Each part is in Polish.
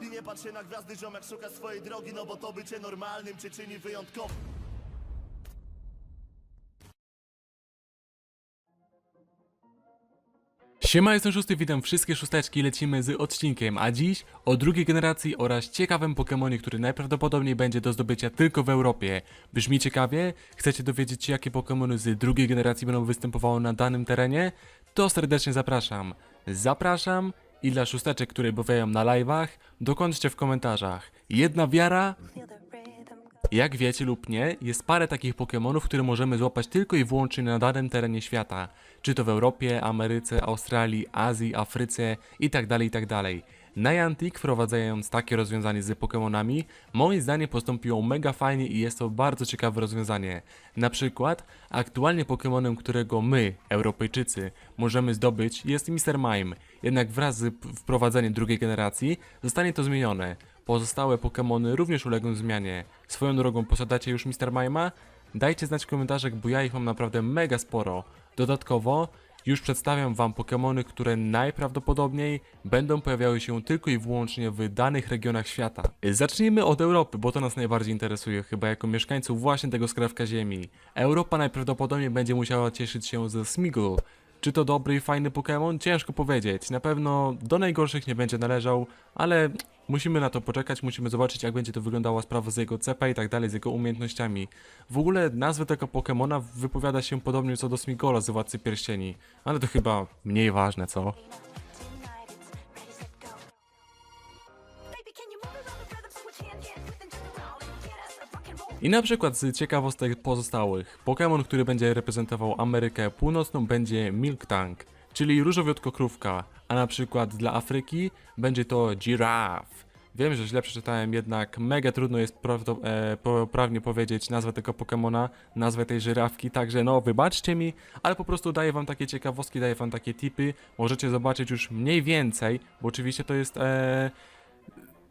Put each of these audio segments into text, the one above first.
I nie patrz się na gwiazdy, ziomek szuka swojej drogi No bo to bycie normalnym czyni wyjątkowym Siema, jestem Szósty, witam wszystkie szósteczki, lecimy z odcinkiem, a dziś o drugiej generacji oraz ciekawym Pokemonie, który najprawdopodobniej będzie do zdobycia tylko w Europie. Brzmi ciekawie? Chcecie dowiedzieć się jakie Pokemony z drugiej generacji będą występowały na danym terenie? To serdecznie zapraszam. Zapraszam i dla szósteczek, które bawiają na live'ach, dokończcie w komentarzach. Jedna wiara, jak wiecie lub nie, jest parę takich Pokémonów, które możemy złapać tylko i wyłącznie na danym terenie świata. Czy to w Europie, Ameryce, Australii, Azji, Afryce itd. itd. Niantic wprowadzając takie rozwiązanie z Pokémonami, moim zdaniem postąpiło mega fajnie i jest to bardzo ciekawe rozwiązanie. Na przykład, aktualnie Pokémonem, którego my, Europejczycy, możemy zdobyć jest Mr. Mime, jednak wraz z wprowadzeniem drugiej generacji zostanie to zmienione. Pozostałe Pokémony również ulegną zmianie. Swoją drogą posiadacie już Mr. Mima? Dajcie znać w komentarzach, bo ja ich mam naprawdę mega sporo. Dodatkowo już przedstawiam wam Pokémony, które najprawdopodobniej będą pojawiały się tylko i wyłącznie w danych regionach świata. Zacznijmy od Europy, bo to nas najbardziej interesuje, chyba jako mieszkańców właśnie tego skrawka ziemi. Europa najprawdopodobniej będzie musiała cieszyć się ze Smeagol, czy to dobry i fajny Pokémon? Ciężko powiedzieć. Na pewno do najgorszych nie będzie należał, ale musimy na to poczekać, musimy zobaczyć jak będzie to wyglądała sprawa z jego CP i tak dalej, z jego umiejętnościami. W ogóle nazwę tego Pokémona wypowiada się podobnie co do Smigola z Władcy Pierścieni, ale to chyba mniej ważne, co? I na przykład z ciekawostek pozostałych, Pokémon, który będzie reprezentował Amerykę Północną będzie Milk Tank, czyli różowiotko-krówka, a na przykład dla Afryki będzie to Giraffe. Wiem, że źle przeczytałem, jednak mega trudno jest e, poprawnie powiedzieć nazwę tego Pokemona, nazwę tej żyrawki, także no wybaczcie mi, ale po prostu daję wam takie ciekawostki, daję wam takie tipy, możecie zobaczyć już mniej więcej, bo oczywiście to jest e,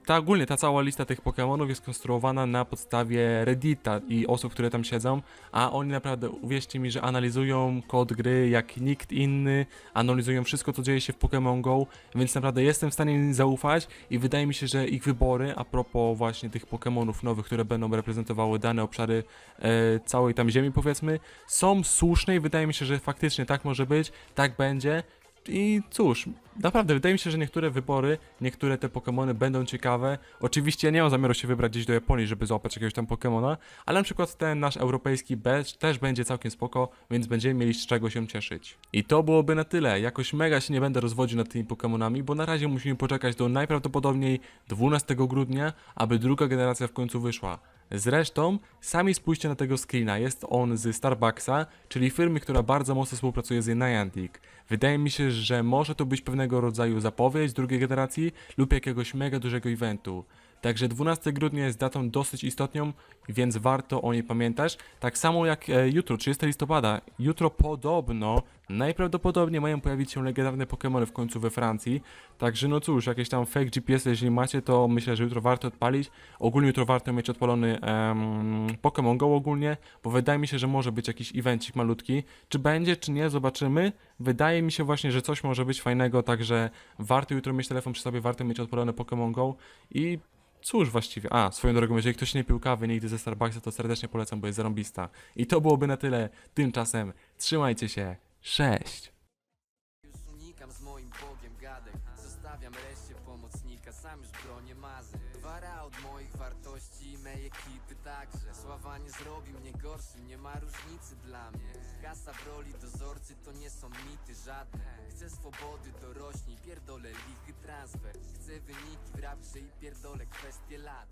ta ogólnie ta cała lista tych Pokémonów jest konstruowana na podstawie Reddita i osób, które tam siedzą, a oni naprawdę, uwierzcie mi, że analizują kod gry jak nikt inny, analizują wszystko, co dzieje się w Pokémon Go, więc naprawdę jestem w stanie im zaufać i wydaje mi się, że ich wybory, a propos właśnie tych Pokémonów nowych, które będą reprezentowały dane obszary e, całej tam ziemi, powiedzmy, są słuszne i wydaje mi się, że faktycznie tak może być, tak będzie. I cóż, naprawdę wydaje mi się, że niektóre wybory, niektóre te Pokémony będą ciekawe. Oczywiście ja nie mam zamiaru się wybrać gdzieś do Japonii, żeby złapać jakiegoś tam Pokémona, ale na przykład ten nasz europejski badge też będzie całkiem spoko, więc będziemy mieli z czego się cieszyć. I to byłoby na tyle. Jakoś mega się nie będę rozwodził nad tymi Pokémonami, bo na razie musimy poczekać do najprawdopodobniej 12 grudnia, aby druga generacja w końcu wyszła. Zresztą, sami spójrzcie na tego screena, jest on z Starbucksa, czyli firmy, która bardzo mocno współpracuje z Niantic. Wydaje mi się, że może to być pewnego rodzaju zapowiedź drugiej generacji lub jakiegoś mega dużego eventu. Także 12 grudnia jest datą dosyć istotną, więc warto o niej pamiętać. Tak samo jak e, jutro, 30 listopada. Jutro podobno, najprawdopodobniej mają pojawić się legendarne Pokémony w końcu we Francji. Także no cóż, jakieś tam fake GPS, jeżeli macie, to myślę, że jutro warto odpalić. Ogólnie jutro warto mieć odpalony em, Pokémon Go ogólnie, bo wydaje mi się, że może być jakiś evencik malutki. Czy będzie, czy nie, zobaczymy. Wydaje mi się właśnie, że coś może być fajnego, także warto jutro mieć telefon przy sobie, warto mieć odpalony Pokémon Go i Cóż właściwie, a swoją drogą, jeżeli ktoś nie pił kawy nigdy ze Starbucksa, to serdecznie polecam, bo jest zarąbista. I to byłoby na tyle. Tymczasem trzymajcie się. Cześć! Pomocnika, sam już bronię mazy. Wara od moich wartości i mej ekipy także. Sława nie zrobi mnie gorszym, nie ma różnicy dla mnie. Kasa w roli dozorcy to nie są mity żadne. Chcę swobody, dorośnij, pierdolę lichy transfer. Chcę wyniki w rapsze i pierdolę kwestie lat